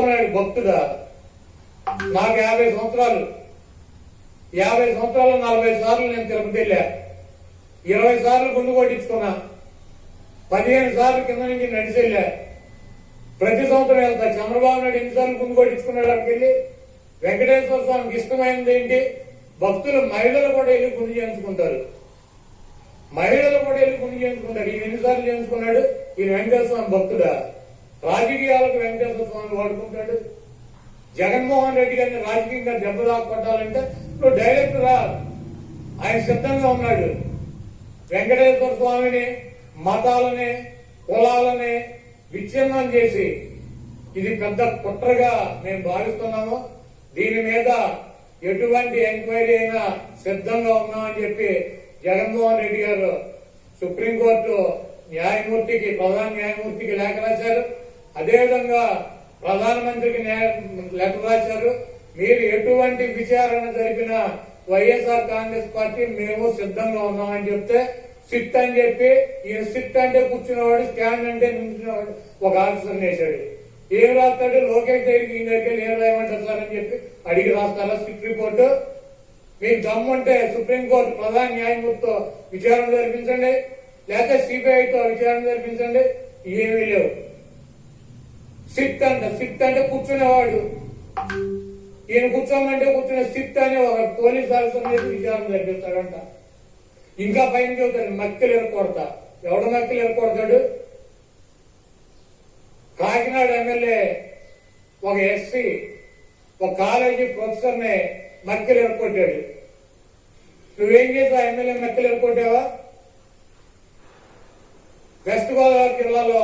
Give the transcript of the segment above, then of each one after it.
భక్తుడా? నాకు యాభై సంవత్సరాలు. యాభై సంవత్సరాలు నలభై సార్లు నేను తిరుపతి వెళ్ళా ఇరవై సార్లు గుండు కొట్టించుకున్నా. పదిహేను సార్లు కింద నుంచి నడిచి వెళ్ళా ప్రతి సంవత్సరం వెళ్తా. చంద్రబాబు నాయుడు ఎన్నిసార్లు గుండు కొట్టించుకున్నాడు అక్కడికి వెళ్ళి వెంకటేశ్వర స్వామికి ఇష్టమైనది ఏంటి? భక్తులు మహిళలు కూడా వెళ్ళి గుండు చేయించుకుంటారు. మహిళలు కూడా వెళ్ళి గుండు చేయించుకుంటారు. ఈయన ఎన్నిసార్లు చేయించుకున్నాడు? ఈయన వెంకటేశ్వర స్వామి భక్తుడా? రాజకీయాలకు వెంకటేశ్వర స్వామి వాడుకుంటాడు. జగన్మోహన్ రెడ్డి గారిని రాజకీయంగా దెబ్బ కొట్టాలంటే నువ్వు డైరెక్ట్ రా. ఆయన సిద్ధంగా ఉన్నాడు. వెంకటేశ్వర స్వామిని మతాలని కులాలని విచ్ఛిన్నం చేసి ఇది పెద్ద కుట్రగా మేము భావిస్తున్నాము. దీని మీద ఎటువంటి ఎంక్వైరీ అయినా సిద్ధంగా ఉన్నామని చెప్పి జగన్మోహన్ రెడ్డి గారు సుప్రీంకోర్టు న్యాయమూర్తికి ప్రధాన న్యాయమూర్తికి లేఖ రాశారు. అదేవిధంగా ప్రధానమంత్రికి న్యాయ లెటర్ రాశారు. మీరు ఎటువంటి విచారణ జరిపిన వైఎస్ఆర్ కాంగ్రెస్ పార్టీ మేము సిద్ధంగా ఉన్నామని చెప్తే సిట్ అని చెప్పి ఈయన సిట్ అంటే కూర్చున్నవాడు స్టాండ్ అంటే నిల్చున్నవాడు ఒక ఆఫీసర్ వేశాడు ఏం రాస్తాడు? లోకేష్ దగ్గరికి ఈయన దగ్గర ఏం రాయమంటారు సార్ అని చెప్పి అడిగి రాస్తారా సిట్ రిపోర్టు? మీకు దమ్ముంటే సుప్రీంకోర్టు ప్రధాన న్యాయమూర్తితో విచారణ జరిపించండి. లేకపోతే సిబిఐతో విచారణ జరిపించండి. ఏమీ లేవు. సిట్ అంట సిట్ అంటే కూర్చునేవాడు. ఈయన కూర్చోమంటే కూర్చునే సిట్ అని ఒక పోలీస్ ఆఫీసర్ మీద విచారణ జరిపిస్తాడంట. ఇంకా పైన చెబుతాడు మక్కలు ఎరకొడతా ఎవడు మక్కలు ఎరకొడతాడు కాకినాడ ఎమ్మెల్యే ఒక ఎస్సీ ఒక కాలేజీ ప్రొఫెసర్ని మక్కలు ఎరకొట్టాడు నువ్వేం చేసావు? ఎమ్మెల్యే మక్కలు ఎరకొట్టావా వెస్ట్ గోదావరి జిల్లాలో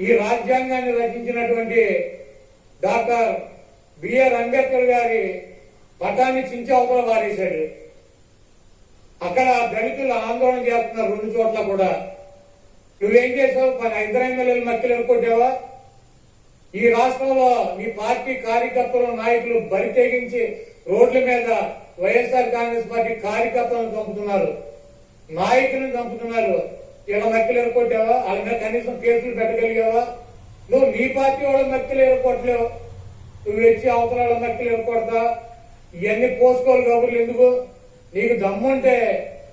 ఈ రాజ్యాంగాన్ని రచించినటువంటి డాక్టర్ బిఆర్ అంబేద్కర్ గారి పటాన్ని చించి వారేశాడు. అక్కడ దళితులు ఆందోళన చేస్తున్నారు రెండు చోట్ల కూడా. నువ్వేం చేసావు మన ఇద్దరు ఎమ్మెల్యేలు మక్కలు ఎరుకొట్టావా ఈ రాష్ట్రంలో మీ పార్టీ కార్యకర్తలు నాయకులు బరి తెగించి రోడ్ల మీద వైఎస్ఆర్ కాంగ్రెస్ పార్టీ కార్యకర్తలను చంపుతున్నారు. నాయకులను చంపుతున్నారు. ఇలా మక్కలు ఎరుకొట్టావా వాళ్ళ మీద కనీసం కేసులు పెట్టగలిగావా? నువ్వు నీ పార్టీ వాళ్ళ మక్కలు ఎరుకొట్టలేవు నువ్వు వచ్చి అవతల వాళ్ళ మక్కలు ఎరుకొడతా ఇవన్నీ పోసుకోవాలి కబుర్లు ఎందుకు? నీకు దమ్ముంటే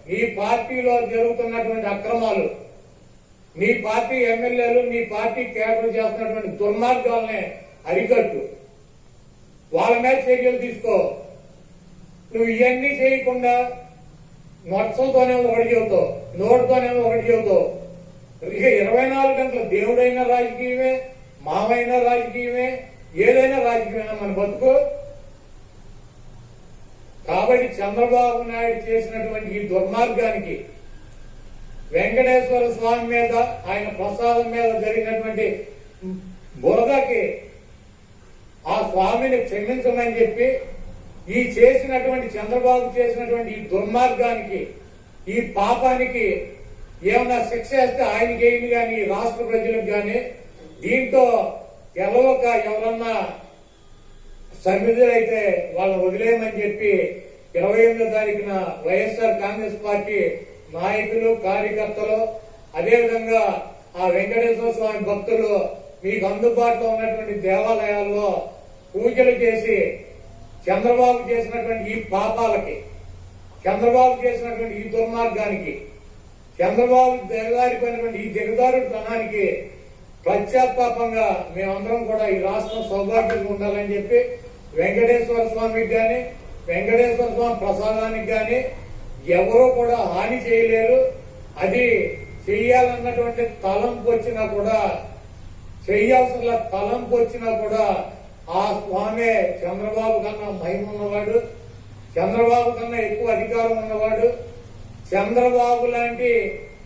నీ పార్టీలో జరుగుతున్నటువంటి అక్రమాలు నీ పార్టీ ఎమ్మెల్యేలు నీ పార్టీ కేడర్ చేస్తున్నటువంటి దుర్మార్గాలనే అరికట్టు. వాళ్ళ మీద చర్యలు తీసుకో. నువ్వు ఇవన్నీ చేయకుండా మొత్తంతోనేమో ఒకటి చెబుతావు నోటితోనేమో ఒకటి చెబుతావు. ఇక ఇరవై నాలుగు గంటల దేవుడైన రాజకీయమే మామైనా రాజకీయమే ఏదైనా రాజకీయమైనా మన బతుకు. కాబట్టి చంద్రబాబు నాయుడు చేసినటువంటి ఈ దుర్మార్గానికి వెంకటేశ్వర స్వామి మీద ఆయన ప్రసాదం మీద జరిగినటువంటి బురదకి ఆ స్వామిని క్షమించమని చెప్పి ఈ చేసినటువంటి చంద్రబాబు చేసినటువంటి ఈ దుర్మార్గానికి ఈ పాపానికి ఏమన్నా శిక్ష వేస్తే ఆయనకేమి కానీ ఈ రాష్ట్ర ప్రజలకు కానీ దీంతో గెలవక ఎవరన్నా సభ్యులైతే వాళ్ళని వదిలేయమని చెప్పి ఇరవై ఎనిమిదో తారీఖున వైఎస్ఆర్ కాంగ్రెస్ పార్టీ నాయకులు కార్యకర్తలు అదేవిధంగా ఆ వెంకటేశ్వర స్వామి భక్తులు మీకు అందుబాటులో ఉన్నటువంటి దేవాలయాల్లో పూజలు చేసి చంద్రబాబు చేసినటువంటి ఈ పాపాలకి చంద్రబాబు చేసినటువంటి ఈ దుర్మార్గానికి చంద్రబాబు దిగదారిపోయినటువంటి ఈ దిగజారుతనానికి పశ్చాత్తాపంగా మేమందరం కూడా ఈ రాష్ట్రం సౌభాగ్యంగా ఉండాలని చెప్పి వెంకటేశ్వర స్వామికి కానీ వెంకటేశ్వర స్వామి ప్రసాదానికి కానీ ఎవరూ కూడా హాని చేయలేరు. అది చెయ్యాలన్నటువంటి తలంపు వచ్చినా కూడా చెయ్యాల్సిన తలంపు వచ్చినా కూడా ఆ స్వామి చంద్రబాబు కన్నా మహిమ ఉన్నవాడు చంద్రబాబు కన్నా ఎక్కువ అధికారం ఉన్నవాడు. చంద్రబాబు లాంటి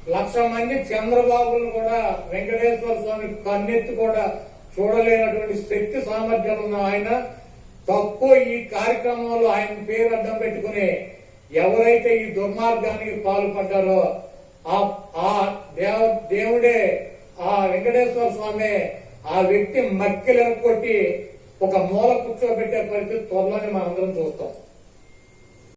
లక్ష మంది చంద్రబాబును కూడా వెంకటేశ్వర స్వామి కన్నెత్తి కూడా చూడలేనటువంటి శక్తి సామర్థ్యం ఉన్న ఆయన. తక్కువ ఈ కార్యక్రమంలో ఆయన పేరు అడ్డం పెట్టుకుని ఎవరైతే ఈ దుర్మార్గానికి పాల్పడ్డారో ఆ ఆ దేవ దేవుడే ఆ వెంకటేశ్వర స్వామి ఆ వ్యక్తి మక్కిలను కొట్టి ఒక మూల కూర్చోబెట్టే పరిస్థితి త్వరలోనే మనందరం చూస్తాం.